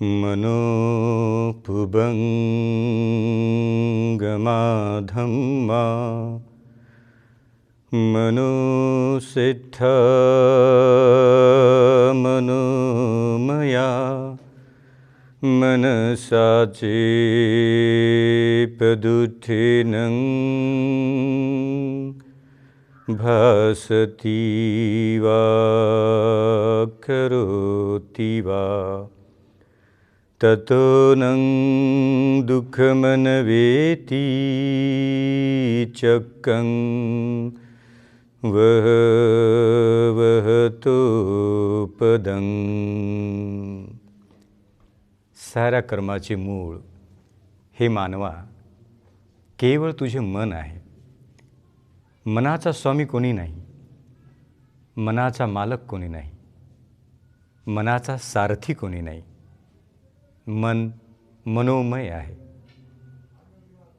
मनोपुभङ्गमाधं वा मनोसिद्धमनोमया मनसाचीपदुथिनङ् भासति वा करोति वा। ततो नं दुःखमनवेति चक्कं वह वहतो पदं साऱ्या कर्माचे मूळ हे मानवा केवळ तुझे मन आहे. मनाचा स्वामी कोणी नाही. मनाचा मालक कोणी नाही. मनाचा सारथी कोणी नाही. मन मनोमय आहे.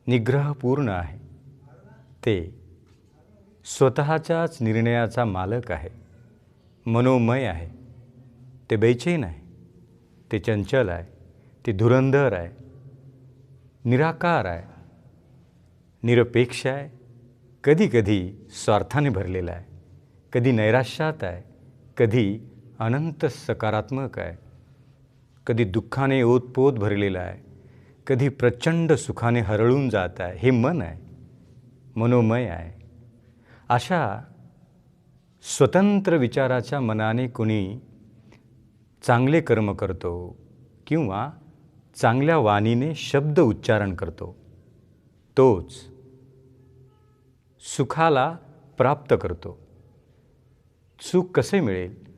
निग्रहपूर्ण आहे. ते स्वतःच्याच निर्णयाचा मालक आहे. मनोमय आहे. ते बेचैन आहे. ते चंचल आहे. ते धुरंधर आहे. निराकार आहे. निरपेक्ष आहे. कधी कधी स्वार्थाने भरलेला आहे. कधी नैराश्यात आहे. कधी अनंत सकारात्मक आहे. कधी दुःखाने ओतपोत भरलेला आहे कधी प्रचंड सुखाने हरळून जात आहे हे मन आहे मनोमय आहे. अशा स्वतंत्र विचाराच्या मनाने कुणी चांगले कर्म करतो किंवा चांगल्या वाणीने शब्द उच्चारण करतो तोच सुखाला प्राप्त करतो. सुख कसे मिळेल?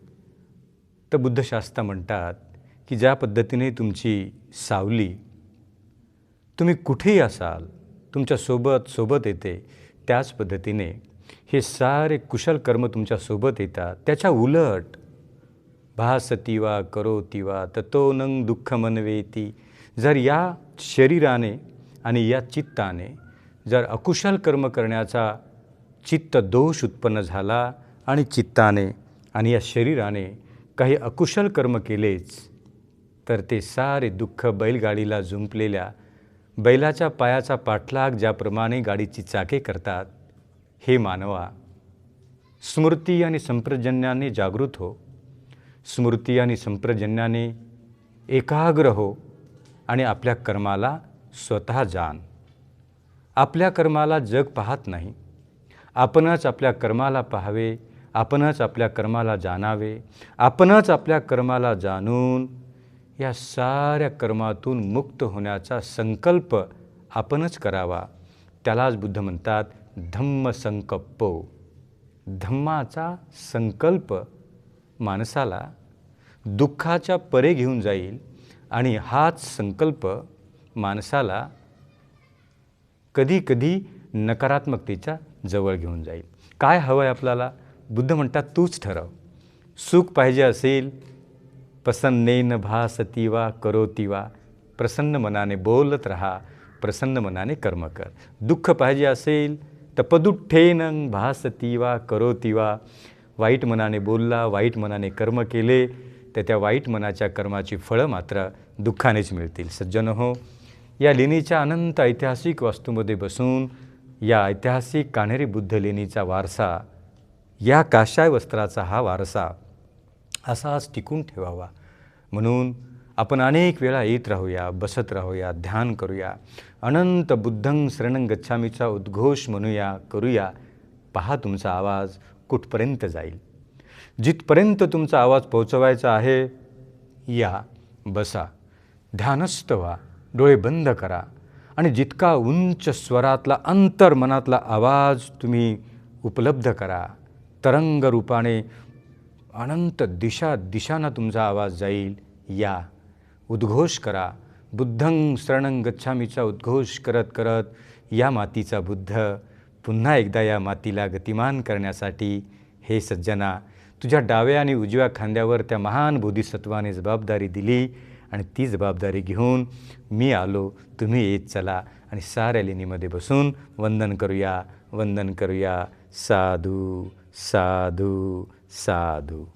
तर बुद्धशास्त्र म्हणतात की ज्या पद्धतीने तुमची सावली तुम्ही कुठेही असाल तुमच्यासोबत सोबत येते त्याच पद्धतीने हे सारे कुशल कर्म तुमच्यासोबत येतात. त्याच्या उलट भासती वा करोती वा ततो नंग दुःख मनवेती जर या शरीराने आणि या चित्ताने जर अकुशल कर्म करण्याचा चित्त दोष उत्पन्न झाला आणि चित्ताने आणि या शरीराने काही अकुशल कर्म केलेच तर ते सारे दुःख बैलगाडीला जुंपलेल्या बैलाच्या पायाचा पाठलाग ज्याप्रमाणे गाडीची चाके करतात हे मानवा. स्मृती आणि संप्रजन्याने जागृत हो. स्मृती आणि संप्रजन्याने एकाग्र हो आणि आपल्या कर्माला स्वतः जाण. आपल्या कर्माला जग पाहत नाही. आपणच आपल्या कर्माला पाहावे आपणच आपल्या कर्माला जाणावे आपणच आपल्या कर्माला जाणून या साऱ्या कर्मातून मुक्त होण्याचा संकल्प आपणच करावा. त्यालाच बुद्ध म्हणतात धम्मसंकप्पो धम्माचा संकल्प माणसाला दुःखाच्या परे घेऊन जाईल आणि हाच संकल्प माणसाला कधी कधी नकारात्मकतेच्या जवळ घेऊन जाईल. काय हवं आहे आपल्याला? बुद्ध म्हणतात तूच ठरव. सुख पाहिजे असेल प्रसन्नेन भासती वा करोती वा। प्रसन्न मनाने बोलत राहा प्रसन्न मनाने कर्म कर। दुःख पाहिजे असेल तर पदुठ्ठेन भासती वा करोती वा। वाईट मनाने बोलला वाईट मनाने कर्म केले तर त्या वाईट मनाच्या कर्माची फळं मात्र दुःखानेच मिळतील। सज्जन हो या लेणीच्या अनंत ऐतिहासिक वास्तूमध्ये बसून या ऐतिहासिक कान्हेरी बुद्ध लेणीचा वारसा या काशाय वस्त्राचा हा वारसा असाच टिकून ठेवावा. म्हणून आपण अनेक वेळा येत राहूया बसत राहूया ध्यान करूया अनंत बुद्धं शरण गच्छामीचा उद्घोष म्हणूया करूया. पहा तुमचा आवाज कुठपर्यंत जाईल. जिथपर्यंत तुमचा आवाज पोहोचवायचा आहे या बसा. ध्यानस्थ व्हा डोळे बंद करा. आणि जितका उंच स्वरातला अंतर्मनातला आवाज तुम्ही उपलब्ध करा. तरंग रूपाने अनंत दिशा दिशांना तुमचा आवाज जाईल. या. उद्घोष करा. बुद्धं शरणं गच्छामीचा उद्घोष करत करत या मातीचा बुद्ध पुन्हा एकदा या मातीला गतिमान करण्यासाठी हे सज्जना तुझ्या डाव्या आणि उजव्या खांद्यावर त्या महान बोधिसत्वाने जबाबदारी दिली आणि ती जबाबदारी घेऊन मी आलो. तुम्ही येत चला आणि साऱ्या लेणीमध्ये बसून वंदन करूया वंदन करूया. साधू साधू. සාදු